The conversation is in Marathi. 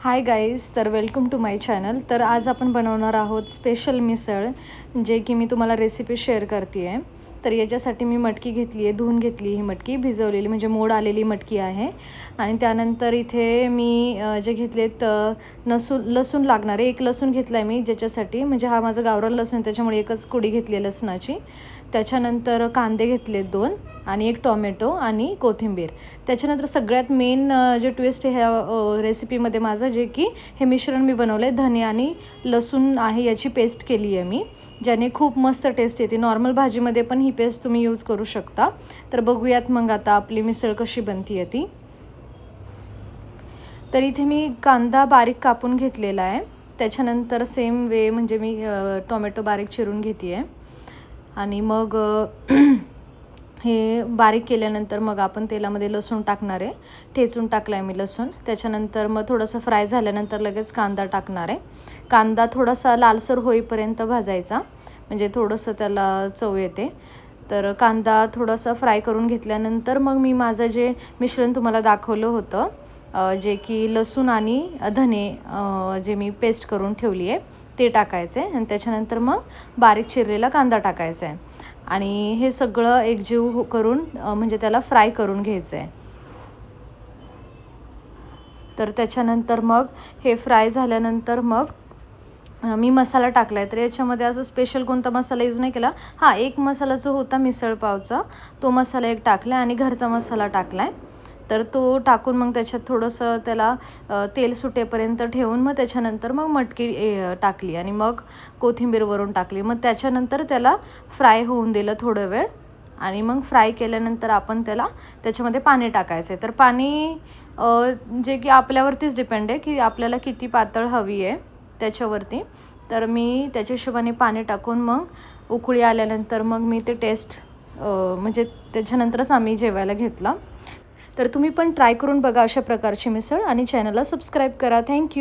हाय गाईज तर वेलकम टू माय चॅनल तर आज आपण बनवणार आहोत स्पेशल मिसळ जे की मी तुम्हाला रेसिपी शेअर करते आहे तर याच्यासाठी मी मटकी घेतली आहे धुवून घेतली ही मटकी भिजवलेली म्हणजे मोड आलेली मटकी आहे. आणि त्यानंतर इथे मी जे घेतलेत अ, नसून लसूण लागणारे एक लसूण घेतला आहे मी ज्याच्यासाठी म्हणजे हा माझा गावरान लसूण त्याच्यामुळे एकच कुडी घेतली आहे लसणाची. त्याच्यानंतर कांदे घेतलेत दोन. आणि एक टॉमॅटो आणि कोथिंबीर. त्याच्यानंतर सगळ्यात मेन जे ट्विस्ट आहे ह्या रेसिपीमध्ये माझं जे की हे मिश्रण मी बनवलं आहे धने आणि लसूण आहे याची पेस्ट केली आहे मी ज्याने खूप मस्त टेस्ट येते. नॉर्मल भाजीमध्ये पण ही पेस्ट तुम्ही यूज करू शकता. तर बघूयात मग आता आपली मिसळ कशी बनती आहे ती. तर इथे मी कांदा बारीक कापून घेतलेला आहे. त्याच्यानंतर सेम वे म्हणजे मी टोमॅटो बारीक चिरून घेते आहे आणि मग हे बारीक केल्यानंतर मग आपण तेलामध्ये लसूण टाकणार आहे. ठेचून टाकला आहे मी लसूण. त्याच्यानंतर मग थोडंसं फ्राय झाल्यानंतर लगेच कांदा टाकणार आहे. कांदा थोडासा लालसर होईपर्यंत भाजायचा. म्हणजे थोडंसं त्याला चव येते. तर कांदा थोडासा फ्राय करून घेतल्यानंतर मग मी माझं जे मिश्रण तुम्हाला दाखवलं होतं जे की लसूण आणि धने जे मी पेस्ट करून ठेवली आहे ते टाकायचे. आणि त्याच्यानंतर मग बारीक चिरलेला कांदा टाकायचा आहे. आणि हे सगळं एकजीव हो- करून म्हणजे त्याला फ्राय करून घ्यायचं आहे तर त्याच्यानंतर मग हे फ्राय झाल्यानंतर मग मी मसाला टाकला आहे तर याच्यामध्ये असं स्पेशल कोणता मसाला यूज नाही केला. हां एक मसाला जो होता मिसळ पावचा तो मसाला एक टाकला आणि घरचा मसाला टाकला आहे तर तो टाकून मग त्याच्यात थोडंसं त्याला तेल सुटेपर्यंत ठेवून मग त्याच्यानंतर मग मटकी टाकली आणि मग कोथिंबीर वरून टाकली. मग त्याच्यानंतर त्याला फ्राय होऊन दिलं थोडं वेळ आणि मग फ्राय केल्यानंतर आपण त्याला त्याच्यामध्ये पाणी टाकायचं आहे तर पाणी जे की आपल्यावरतीच डिपेंड आहे की आपल्याला किती पातळ हवी आहे त्याच्यावरती. तर मी त्याच्या हिशोबाने पाणी टाकून मग उकळी आल्यानंतर मग मी ते टेस्ट म्हणजे त्याच्यानंतरच आम्ही जेवायला घेतला. तर तुम्ही पण ट्राय करून बघा अशा प्रकारची मिसळ आणि चॅनलला सबस्क्राईब करा. थँक्यू